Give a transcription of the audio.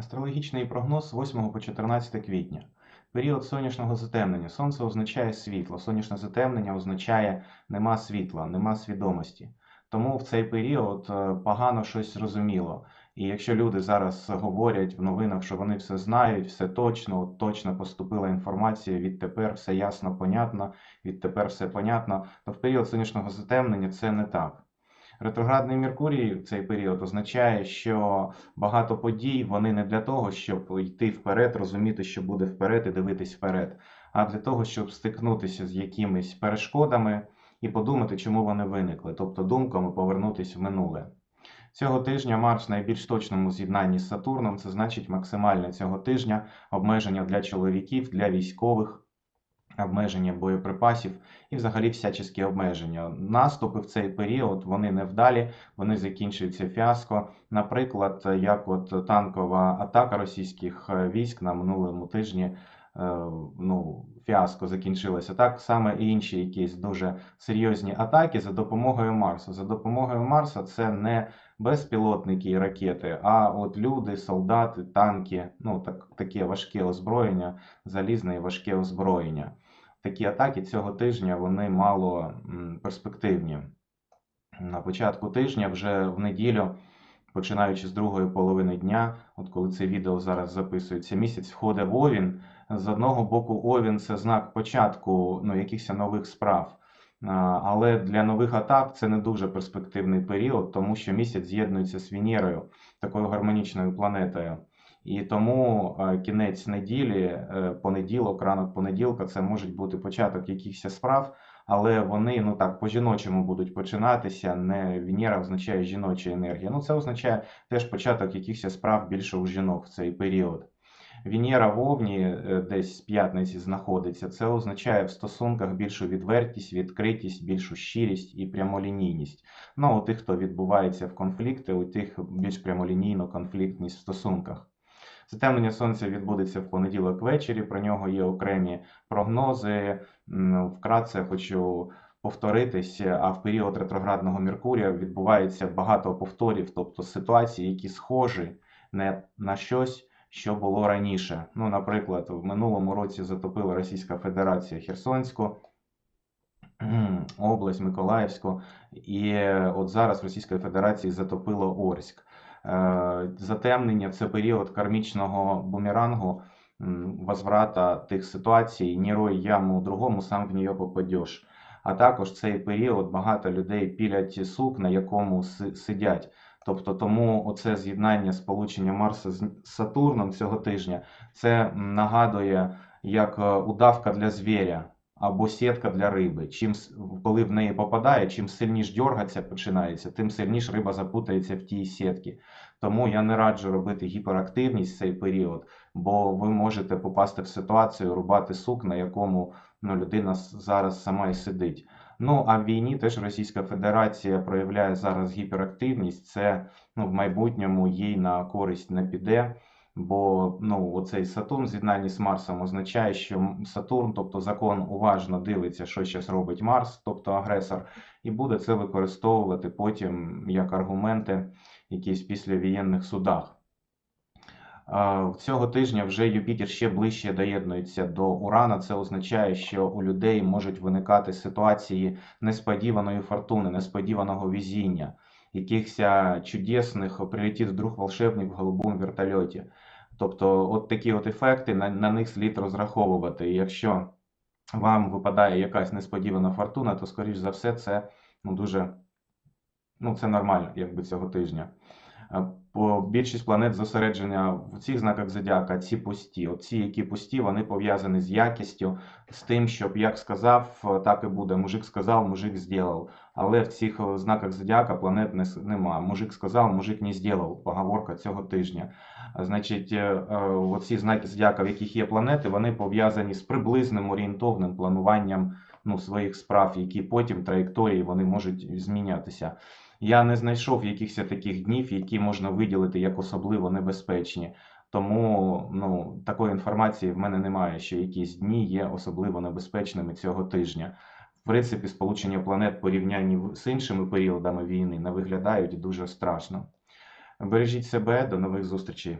Астрологічний прогноз з 8 по 14 квітня. Період сонячного затемнення. Сонце означає світло. Сонячне затемнення означає нема світла, нема свідомості. Тому в цей період е, погано щось зрозуміло. І якщо люди зараз говорять в новинах, що вони все знають, все точно, точно поступила інформація, відтепер все ясно, понятно, відтепер все понятно, то в період сонячного затемнення це не так. Ретроградний Меркурій в цей період означає, що багато подій вони не для того, щоб йти вперед, розуміти, що буде вперед і дивитись вперед, а для того, щоб стикнутися з якимись перешкодами і подумати, чому вони виникли, тобто думками повернутися в минуле. Цього тижня Марс в найбільш точному з'єднанні з Сатурном, це значить максимальне цього тижня обмеження для чоловіків, для військових, обмеження боєприпасів і взагалі всяческі обмеження. Наступи в цей період вони невдалі, вони закінчуються фіаско. Наприклад, як от танкова атака російських е, військ на минулому тижні. е, Ну, фіаско закінчилося так само і інші якісь дуже серйозні атаки за допомогою Марса. За допомогою Марса це не безпілотники і ракети, а от люди, солдати, танки, ну так, таке важке озброєння, залізне і важке озброєння. Такі атаки цього тижня вони мало перспективні. На початку тижня, вже в неділю, починаючи з другої половини дня, от коли це відео зараз записується, місяць входить в Овін. З одного боку, Овін це знак початку ну, якихось нових справ. Але для нових атак це не дуже перспективний період, тому що місяць з'єднується з Венерою, такою гармонічною планетою. І тому е, кінець неділі, е, понеділок, ранок понеділка, це може бути початок якихось справ, але вони ну так по-жіночому будуть починатися. Не Венера означає жіноча енергія. Ну це означає теж початок якихось справ більше у жінок в цей період. Венера в Овні е, десь з п'ятниці знаходиться. Це означає в стосунках більшу відвертість, відкритість, більшу щирість і прямолінійність. Ну, у тих, хто відбувається в конфлікти, у тих більш прямолінійно конфліктність в стосунках. Затемнення сонця відбудеться в понеділок ввечері. Про нього є окремі прогнози. Вкратце хочу повторитись, а в період ретроградного Меркурія відбувається багато повторів, тобто ситуації, які схожі не на щось, що було раніше. Ну, наприклад, в минулому році затопила Російська Федерація Херсонську. Область Миколаївську, і от зараз Російської Федерації затопило Орськ. Е, Затемнення це період кармічного бумерангу, возврата тих ситуацій, не рой яму другому, сам в нее попадеш. А також цей період багато людей пілять сук, на якому сидять. Тобто тому оце з'єднання сполучення Марса з Сатурном цього тижня, це нагадує як е, удавка для звіря або сітка для риби. Чим коли в неї попадає, чим сильніше дьоргатися починається, тим сильніше риба запутається в тій сітці. Тому я не раджу робити гіперактивність в цей період, бо ви можете попасти в ситуацію рубати сук, на якому ну, людина зараз сама і сидить. Ну а в війні теж Російська Федерація проявляє зараз гіперактивність. Це ну, в майбутньому їй на користь не піде. Бо ну, оцей Сатурн в з'єднанні з Марсом означає, що Сатурн, тобто закон, уважно дивиться, що зараз робить Марс, тобто агресор, і буде це використовувати потім як аргументи якісь післявоєнних судах. Цього тижня вже Юпітер ще ближче доєднується до Урана. Це означає, що у людей можуть виникати ситуації несподіваної фортуни, несподіваного везіння, якихось чудесних прилетів вдруг волшебник в голубому вертольоті. Тобто, от такі от ефекти на, на них слід розраховувати. І якщо вам випадає якась несподівана фортуна, то скоріш за все це ну, дуже ну, це нормально, якби цього тижня. Більшість планет зосередження в цих знаках зодіака, ці пусті. Оці, які пусті, вони пов'язані з якістю, з тим, щоб як сказав, так і буде. Мужик сказав, мужик зробив. Але в цих е, знаках зодіака планет не, нема. Мужик сказав, мужик не зробив. Поговорка цього тижня. Значить, е, е, оці знаки зодіака, в яких є планети, вони пов'язані з приблизним орієнтовним плануванням ну, своїх справ, які потім траєкторії вони можуть змінятися. Я не знайшов якихось таких днів, які можна виділити як особливо небезпечні. Тому ну, такої інформації в мене немає, що якісь дні є особливо небезпечними цього тижня. В принципі, сполучення планет порівнянні з іншими періодами війни не виглядають дуже страшно. Бережіть себе, до нових зустрічей.